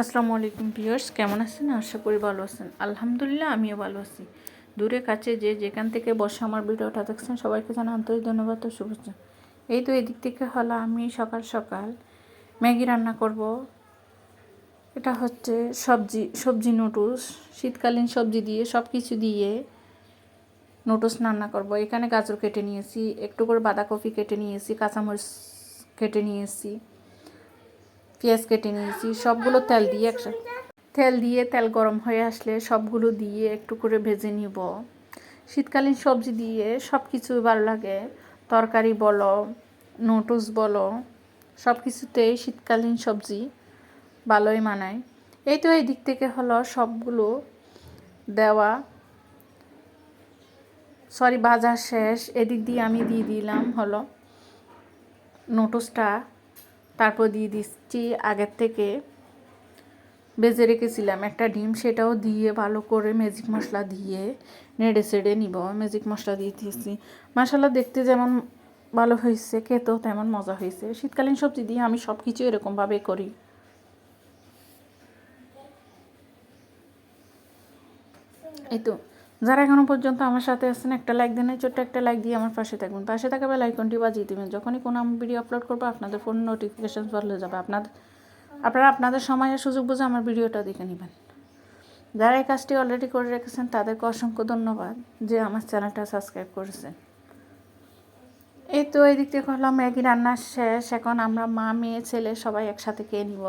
আসসালামু আলাইকুম ভিউয়ার্স, কেমন আছেন? আশা করি ভালো আছেন। আলহামদুলিল্লাহ, আমিও ভালো আছি। দূরে, কাছে যে যেখান থেকে বসে আমার ভিডিওটা দেখছেন, সবাইকে জানা আন্তরিক ধন্যবাদ ও শুভেচ্ছা। এই তো এদিক থেকে হলো, আমি সকাল সকাল ম্যাগি রান্না করব। এটা হচ্ছে সবজি সবজি নুডলস শীতকালীন সবজি দিয়ে সব কিছু দিয়ে নুডলস রান্না করব। এখানে গাজর কেটে নিয়েছি, একটু করে বাঁধাকপি কেটে নিয়েছি, কাঁচামরিচ কেটে নিয়েছি। পেঁয়াজ কেটে নিয়েছি, সবগুলো তেল দিয়ে একসাথে তেল দিয়ে তেল গরম হয়ে আসলে সবগুলো দিয়ে একটু করে ভেজে নিব। শীতকালীন সবজি দিয়ে সব কিছু ভালো লাগে, তরকারি বলো নুডলস বলো সব কিছুতেই শীতকালীন সবজি ভালোই মানায়। এই তো এই দিক থেকে হলো সবগুলো দেওয়া। সরি বাজার শেষ, এদিক দিয়ে আমি দিয়ে দিলাম হলো নোটসটা তারপর দিয়ে দিচ্ছি আগের থেকে বেজে রেখেছিলাম একটা ডিম, সেটাও দিয়ে ভালো করে ম্যাজিক মশলা দিয়ে নেড়ে সেড়ে নিব। ম্যাজিক মশলা দিয়ে দিয়েছি। মশলা দেখতে যেমন ভালো হয়েছে, খেতেও তেমন মজা হয়েছে। শীতকালীন সবজি দিয়ে আমি সব কিছু এরকমভাবে করি। এই তো। যারা এখনও পর্যন্ত আমার সাথে আছেন, একটা লাইক দেন ছোট্ট একটা লাইক দিয়ে আমার পাশে থাকবেন। পাশে থাকা বেল আইকনটি বাজিয়ে দেবেন। যখনই কোনো আমি ভিডিও আপলোড করব, আপনাদের ফোন নোটিফিকেশান হয়ে যাবে। আপনাদের আপনারা আপনাদের সময়ের সুযোগ বুঝে আমার ভিডিওটা দেখে নেবেন। যারা এই কাজটি অলরেডি করে রেখেছেন, তাদেরকে অসংখ্য ধন্যবাদ যে আমার চ্যানেলটা সাবস্ক্রাইব করেছেন এই তো, এই দিক থেকে হলাম ম্যাগি রান্নার শেষ। এখন আমরা মা, মেয়ে, ছেলে সবাই একসাথে খেয়ে নিব।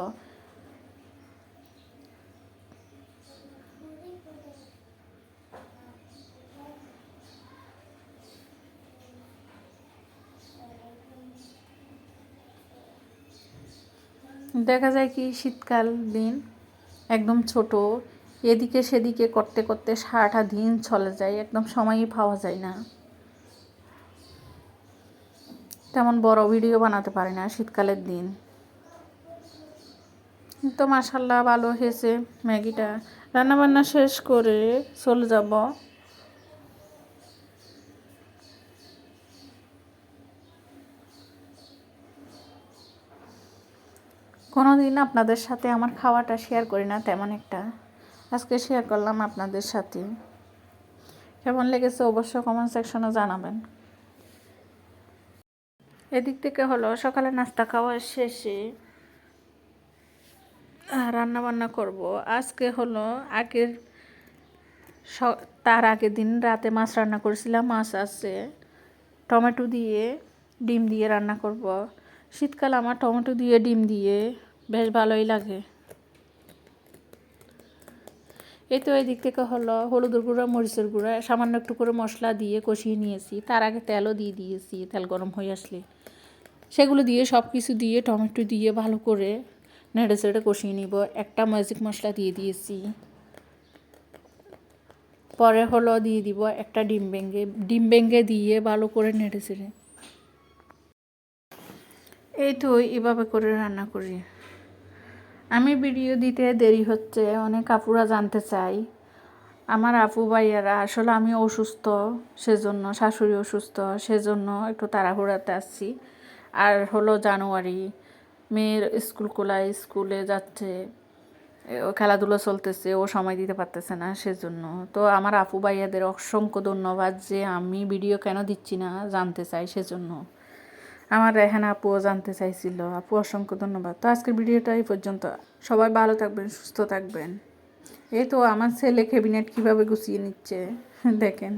দেখা যায় কি শীতকাল দিন একদম ছোট, এদিকে সেদিকে করতে করতে সারাটা দিন চলে যায়, একদম সময়ই পাওয়া যায় না। তেমন বড় ভিডিও বানাতে পারি না শীতকালের দিন। তো মাসাল্লাহ ভালো হয়েছে ম্যাগিটা। রান্নাবান্না শেষ করে চলে যাব। কোনো দিন আপনাদের সাথে আমার খাওয়াটা শেয়ার করি না, তেমন একটা। আজকে শেয়ার করলাম আপনাদের সাথে। কেমন লেগেছে অবশ্য কমেন্ট সেকশনে জানাবেন। এদিক থেকে হলো, সকালে নাস্তা খাওয়ার শেষে রান্না বান্না করব। আজকে হলো আগের তার আগের দিন রাতে মাছ রান্না করেছিলাম, মাছ আছে। টমেটো দিয়ে, ডিম দিয়ে রান্না করব। শীতকাল আমার টমেটো দিয়ে, ডিম দিয়ে বেশ ভালোই লাগে। এই তো এই দিক থেকে হলো হলুদের গুঁড়া, মরিচের গুঁড়া, সামান্য একটু করে মশলা দিয়ে কষিয়ে নিয়েছি। তার আগে তেলও দিয়ে দিয়েছি, তেল গরম হয়ে আসলে। সেগুলো দিয়ে সব কিছু দিয়ে, টমেটো দিয়ে ভালো করে নেড়ে চেড়ে কষিয়ে নিব। একটা ম্যাজিক মশলা দিয়ে দিয়েছি। পরে হলো দিয়ে দিব একটা ডিম ভেঙে ডিম ভেঙে দিয়ে ভালো করে নেড়ে চেড়ে। এই তো এভাবে করে রান্না করি। আমি ভিডিও দিতে দেরি হচ্ছে, অনেক আপুরা জানতে চাই। আমার আপু ভাইয়ারা, আসলে আমি অসুস্থ, সেজন্য শাশুড়ি অসুস্থ, সেজন্য একটু তাড়াহুড়াতে আসছি আর হলো জানুয়ারি, মেয়ের স্কুল খোলায় স্কুলে যাচ্ছে খেলাধুলো চলতেছে, ও সময় দিতে পারতেছে না, সেজন্য। তো আমার আপু ভাইয়াদের অসংখ্য ধন্যবাদ যে আমি ভিডিও কেন দিচ্ছি না জানতে চাই, সেজন্য। আমার রেহানা আপুও জানতে চাইছিল। আপু, অসংখ্য ধন্যবাদ। তো আজকের ভিডিওটা এই পর্যন্ত। সবাই ভালো থাকবেন, সুস্থ থাকবেন। এই তো আমার ছেলে ক্যাবিনেট কীভাবে গুছিয়ে নিচ্ছে, দেখেন।